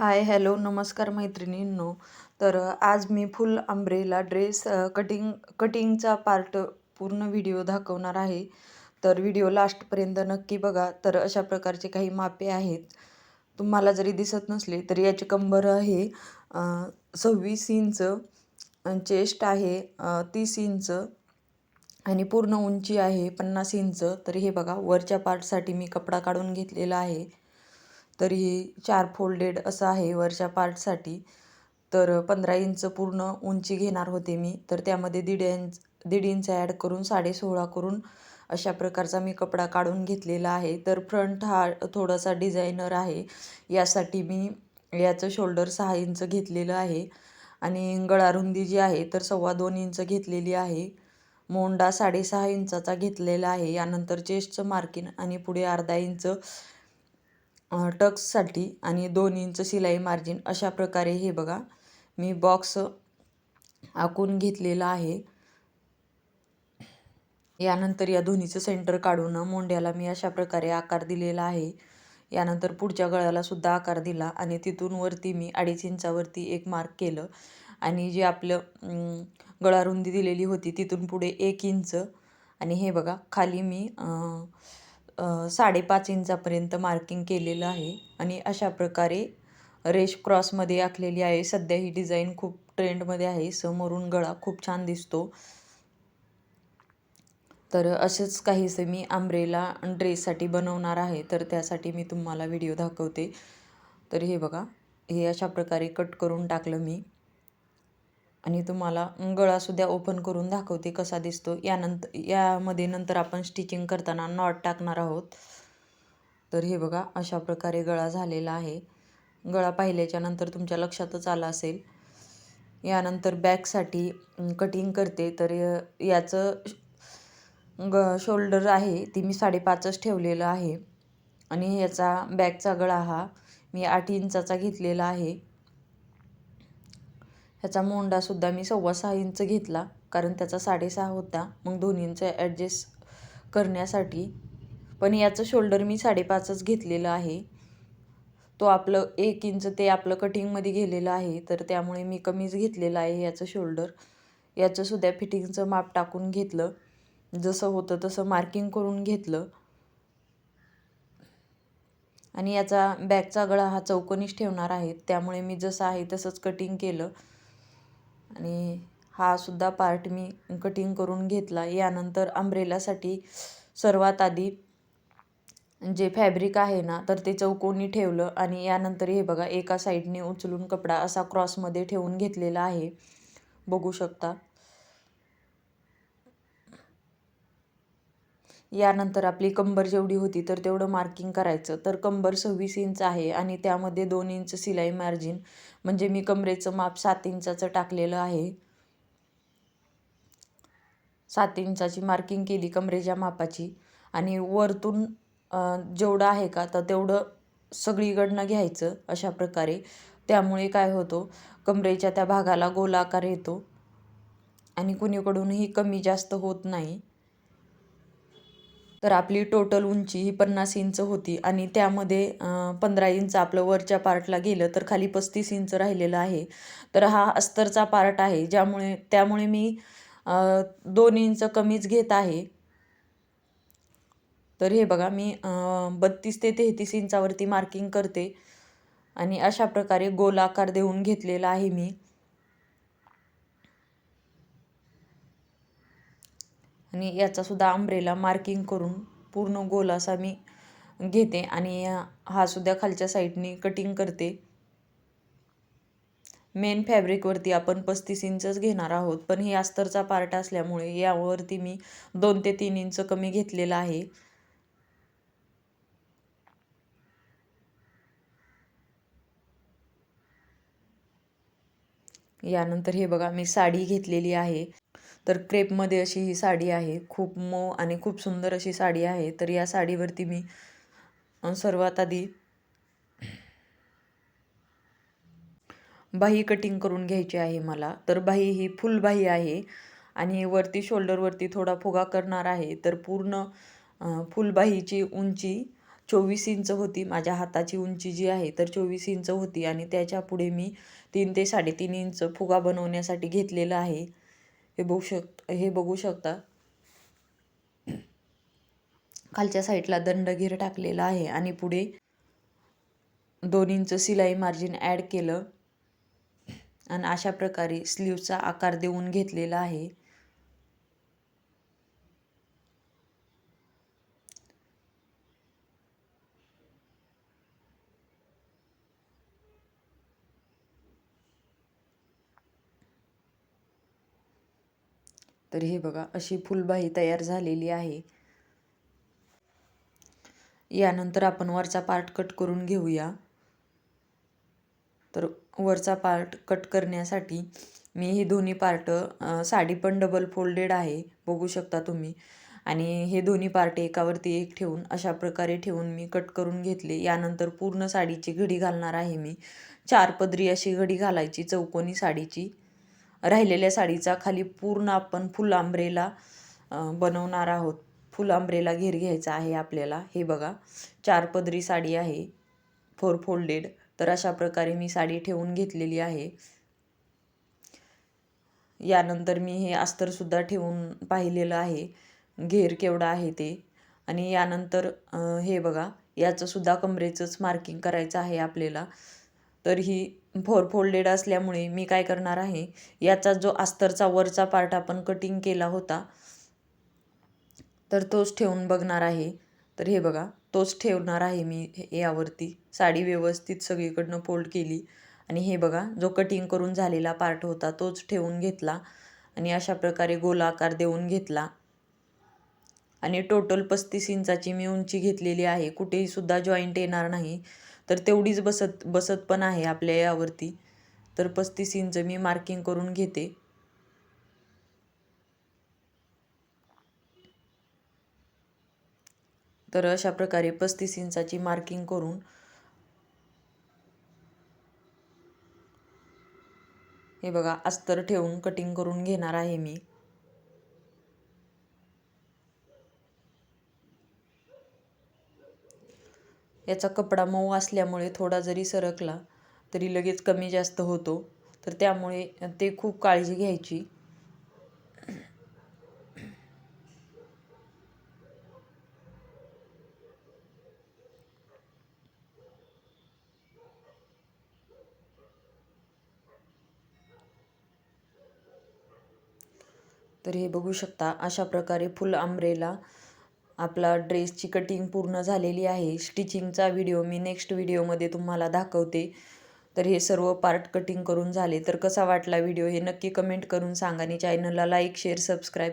Hi hello नमस्कार मैत्रिणींनो. तर आज मी फुल अंब्रेला ड्रेस कटिंग कटिंगचा पार्ट पूर्ण व्हिडिओ दाखवणार आहे. तर व्हिडिओ लास्टपर्यंत नक्की बघा. तर अशा प्रकारचे काही मापे आहेत. तुम्हाला जरी दिसत नसले तरी याची कंबर आहे सव्वीस इंच चेस्ट आहे तीस इंच आणि पूर्ण उंची आहे पन्नास इंच. तर हे बघा वरच्या पार्टसाठी मी कपडा काढून घेतलेला आहे. तर ही चार फोल्डेड असं आहे वरच्या पार्टसाठी तर पंधरा इंच पूर्ण उंची घेणार होते मी. तर त्यामध्ये दीड इंच दीड इंच ॲड करून साडे सोळा करून अशा प्रकारचा मी कपडा काढून घेतलेला आहे. तर फ्रंट हा थोडासा डिझायनर आहे. यासाठी मी याचं शोल्डर सहा इंच घेतलेलं आहे. आणि गळारुंदी जी आहे तर सव्वा दोन इंच घेतलेली आहे. मोंडा साडेसहा इंचाचा घेतलेला आहे. यानंतर चेस्टचं मार्किंग आणि पुढे अर्धा इंच टक्ससाठी आणि दोन इंच शिलाई मार्जिन अशा प्रकारे हे बघा मी बॉक्स आखून घेतलेला आहे. यानंतर या दोन्हीचं सेंटर काढून मोंड्याला मी अशा प्रकारे आकार दिलेला आहे. यानंतर पुढच्या गळ्याला सुद्धा आकार दिला आणि तिथून वरती मी अडीच इंचावरती एक मार्क केलं. आणि जे आपलं गळारुंदी दिलेली होती तिथून पुढे एक इंच. आणि हे बघा खाली मी साडेपाच इंचापर्यंत मार्किंग केलेलं आहे. आणि अशा प्रकारे रेश क्रॉसमध्ये आखलेली आहे. सध्या ही डिझाईन खूप ट्रेंडमध्ये आहे. समोरून गळा खूप छान दिसतो. तर असेच काहीसे मी आंब्रेला ड्रेससाठी बनवणार आहे. तर त्यासाठी मी तुम्हाला व्हिडिओ दाखवते. तर हे बघा. हे अशा प्रकारे कट करून टाकलं मी. आणि तुम्हाला गळासुद्धा ओपन करून दाखवते कसा दिसतो. यानंतर यामध्ये नंतर आपण स्टिचिंग करताना नॉट टाकणार आहोत. तर हे बघा अशा प्रकारे गळा झालेला आहे. गळा पाहिल्याच्या नंतर तुमच्या लक्षातच आला असेल. यानंतर बॅकसाठी कटिंग करते. तर याचं ग शोल्डर आहे ती मी साडेपाचच ठेवलेलं आहे. आणि याचा बॅकचा गळा हा मी आठ इंचाचा घेतलेला आहे. ह्याचा मोंडासुद्धा मी सव्वा सहा इंच घेतला कारण त्याचा साडेसहा होता. मग दोन्हींचं ॲडजस्ट करण्यासाठी पण याचं शोल्डर मी साडेपाचच घेतलेलं आहे. तो आपलं एक इंच ते आपलं कटिंगमध्ये गेलेलं आहे तर त्यामुळे मी कमीच घेतलेलं आहे याचं शोल्डर. याचंसुद्धा फिटिंगचं माप टाकून घेतलं. जसं होतं तसं मार्किंग करून घेतलं. आणि याचा बॅगचा गळा हा चौकोनीच ठेवणार आहे त्यामुळे मी जसं आहे तसंच कटिंग केलं. आणि हा सुद्धा पार्ट मी कटिंग करून घेतला. यानंतर अंब्रेलासाठी सर्वात आधी जे फॅब्रिक आहे ना तर ते चौकोनी ठेवलं आणि यानंतर हे बघा एका साईडने उचलून कपडा असा क्रॉसमध्ये ठेवून घेतलेला आहे. बघू शकता. यानंतर आपली कंबर जेवढी होती तर तेवढं मार्किंग करायचं. तर कंबर सव्वीस इंच आहे आणि त्यामध्ये दोन इंच सिलाई मार्जिन म्हणजे मी कमरेचं माप सात इंचाचं टाकलेलं आहे. सात इंचाची मार्किंग केली कमरेच्या मापाची. आणि वरतून जेवढं आहे का तर तेवढं सगळीकडनं घ्यायचं अशा प्रकारे. त्यामुळे काय होतो कमरेच्या त्या भागाला गोलाकार येतो. आणि कुणीकडूनही कमी जास्त होत नाही. तर आपली टोटल उंची ही पन्नास इंच होती आणि त्यामध्ये पंधरा इंच आपलं वरच्या पार्टला गेलं तर खाली पस्तीस इंच राहिलेलं आहे. तर हा अस्तरचा पार्ट आहे ज्यामुळे त्यामुळे मी दोन इंच कमीच घेत आहे. तर हे बघा मी बत्तीस ते तेहतीस इंचावरती मार्किंग करते आणि अशा प्रकारे गोल आकार देऊन घेतलेला आहे मी. आणि याचासुद्धा अंब्रेला मार्किंग करून पूर्ण गोल असा मी घेते आणि हा सुद्धा खालच्या साईडनी कटिंग करते. मेन फॅब्रिकवरती आपण पस्तीस इंचच घेणार आहोत पण हे अस्तरचा पार्ट असल्यामुळे यावरती मी दोन ते तीन इंच कमी घेतलेला आहे. यानंतर हे बघा मी साडी घेतलेली आहे. तर क्रेपमध्ये अशी ही साडी आहे. खूप मऊ आणि खूप सुंदर अशी साडी आहे. तर या साडीवरती मी सर्वात आधी बाही कटिंग करून घ्यायची आहे मला. तर बाही ही फुल बाही आहे आणि वरती शोल्डरवरती थोडा फुगा करणार आहे. तर पूर्ण फुलबाहीची उंची चोवीस इंच होती. माझ्या हाताची उंची जी आहे तर चोवीस इंच होती आणि त्याच्या पुढे मी तीन ते साडेतीन इंच फुगा बनवण्यासाठी घेतलेला आहे. हे बघू शक हे बघू शकता. खालच्या साईडला दंडगीर टाकलेला आहे आणि पुढे दोन इंच सिलाई मार्जिन ॲड केलं. आणि अशा प्रकारे स्लीवचा आकार देऊन घेतलेला आहे. तर हे बघा अशी फुलबाही तयार झालेली आहे. यानंतर आपण वरचा पार्ट कट करून घेऊया. तर वरचा पार्ट कट करण्यासाठी मी हे दोन्ही पार्ट साडी पण डबल फोल्डेड आहे बघू शकता तुम्ही. आणि हे दोन्ही पार्ट एकावरती एक ठेवून अशा प्रकारे ठेवून मी कट करून घेतले. यानंतर पूर्ण साडीची घडी घालणार आहे मी. चार पदरी अशी घडी घालायची चौकोनी साडीची. राहिलेल्या साडीचा खाली पूर्ण आपण फुल आंब्रेला बनवणार आहोत. फुल आंब्रेला घेर घ्यायचा आहे आपल्याला. हे बघा चार पदरी साडी आहे फोर फोल्डेड तर अशा प्रकारे मी साडी ठेवून घेतलेली आहे. यानंतर मी हे अस्तरसुद्धा ठेवून पाहिलेलं आहे. घेर केवढा आहे ते. आणि यानंतर हे बघा याचंसुद्धा कमरेचंच मार्किंग करायचं आहे आपल्याला. तर ही फोर फोल्डेड असल्यामुळे मी काय करणार आहे? याचा जो अस्तरचा वरचा पार्ट आपण कटिंग केला होता तर तोच ठेवून बघणार आहे. तर हे बघा तोच ठेवणार आहे मी यावरती. साडी व्यवस्थित सगळीकडनं फोल्ड केली. आणि हे बघा जो कटिंग करून झालेला पार्ट होता तोच ठेवून घेतला. आणि अशा प्रकारे गोलाकार देऊन घेतला. आणि टोटल पस्तीस इंचाची मी उंची घेतलेली आहे. कुठेही सुद्धा जॉईंट येणार नाही. तर तेवढीच बसत बसत पण आहे आपल्या यावरती. तर पस्तीस इंच मी मार्किंग करून घेते. तर अशा प्रकारे पस्तीस इंचाची मार्किंग करून हे बघा अस्तर ठेवून कटिंग करून घेणार आहे मी. याचा कपडा मऊ असल्यामुळे थोडा जरी सरकला तरी लगेच कमी जास्त होतो. तर त्यामुळे ते खूप काळजी घ्यायची. तर हे बघू शकता अशा प्रकारे फुल आंब्रेला आपला ड्रेसची कटिंग पूर्ण झालेली आहे. स्टिचिंगचा व्हिडिओ मी नेक्स्ट व्हिडिओमध्ये तुम्हाला दाखवते. तर हे सर्व पार्ट कटिंग करून झाले. तर कसा वाटला व्हिडिओ हे नक्की कमेंट करून सांगा आणि चॅनलला लाईक शेअर सबस्क्राईब